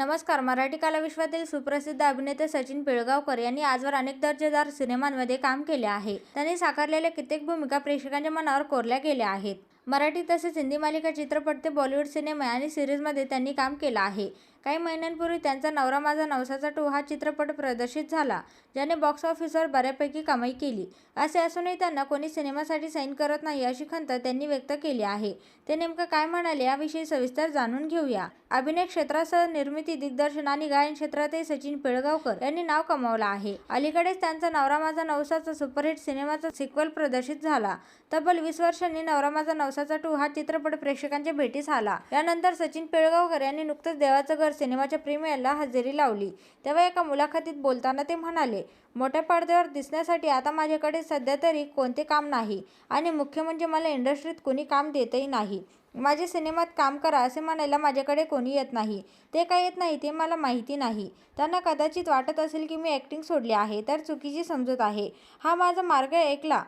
नमस्कार. मराठी कलाविश्वातील सुप्रसिद्ध अभिनेते सचिन पिळगावकर यांनी आजवर अनेक दर्जेदार सिनेमांमध्ये काम केले आहे. त्यांनी साकारलेल्या कित्येक भूमिका प्रेक्षकांच्या मनावर कोरल्या गेल्या आहेत. मराठी तसेच हिंदी मालिका चित्रपट ते बॉलिवूड सिनेमा आणि सिरीजमध्ये त्यांनी काम केलं आहे. काही महिन्यांपूर्वी त्यांचा नवरा माझा नवसाचा टू हा चित्रपट प्रदर्शित झाला ज्याने बॉक्स ऑफिसवर बऱ्यापैकी कमाई केली. असे असूनही त्यांना कोणी सिनेमासाठी साईन करत नाही अशी खंत त्यांनी व्यक्त केली आहे. ते नेमकं काय म्हणाले याविषयी सविस्तर जाणून घेऊया. अभिनय क्षेत्रासह निर्मिती दिग्दर्शन आणि गायन क्षेत्रातही सचिन पिळगावकर यांनी नाव कमावलं आहे. अलीकडेच त्यांचा नवरा माझा नवसाचा सुपरहिट सिनेमाचा सिक्वल प्रदर्शित झाला. तब्बल वीस वर्षांनी नवरा माझा माणसाचा टू हा चित्रपट प्रेक्षकांच्या भेटीस आला. यानंतर सचिन पिळगावकर यांनी नुकतंच देवाचं घर सिनेमाच्या प्रीमियरला हजेरी लावली. तेव्हा एका मुलाखतीत बोलताना ते म्हणाले मोठ्या पडद्यावर दिसण्यासाठी आता माझ्याकडे सध्या तरी कोणते काम नाही आणि मुख्य म्हणजे मला इंडस्ट्रीत कोणी काम देतही नाही. माझे सिनेमात काम करा असे म्हणायला माझ्याकडे कोणी येत नाही. ते काय येत नाही ते मला माहिती नाही. त्यांना कदाचित वाटत असेल की मी ॲक्टिंग सोडली आहे तर चुकीची समजूत आहे. हा माझा मार्ग ऐकला.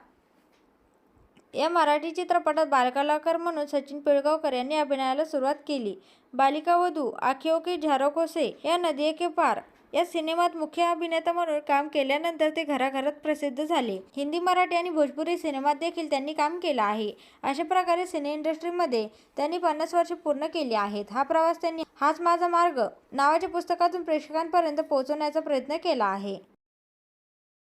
या मराठी चित्रपटात बालकलाकार म्हणून सचिन पिळगावकर यांनी अभिनयाला सुरुवात केली. बालिका वधू आखिओ की झारोकोसे या नदिये के पार या सिनेमात मुख्य अभिनेता म्हणून काम केल्यानंतर ते घराघरात प्रसिद्ध झाले. हिंदी मराठी आणि भोजपुरी सिनेमात देखील त्यांनी काम केलं आहे. अशा प्रकारे सिने इंडस्ट्रीमध्ये त्यांनी पन्नास वर्षे पूर्ण केली आहेत. हा प्रवास त्यांनी हाच माझा मार्ग नावाच्या पुस्तकातून प्रेक्षकांपर्यंत पोहोचवण्याचा प्रयत्न केला आहे.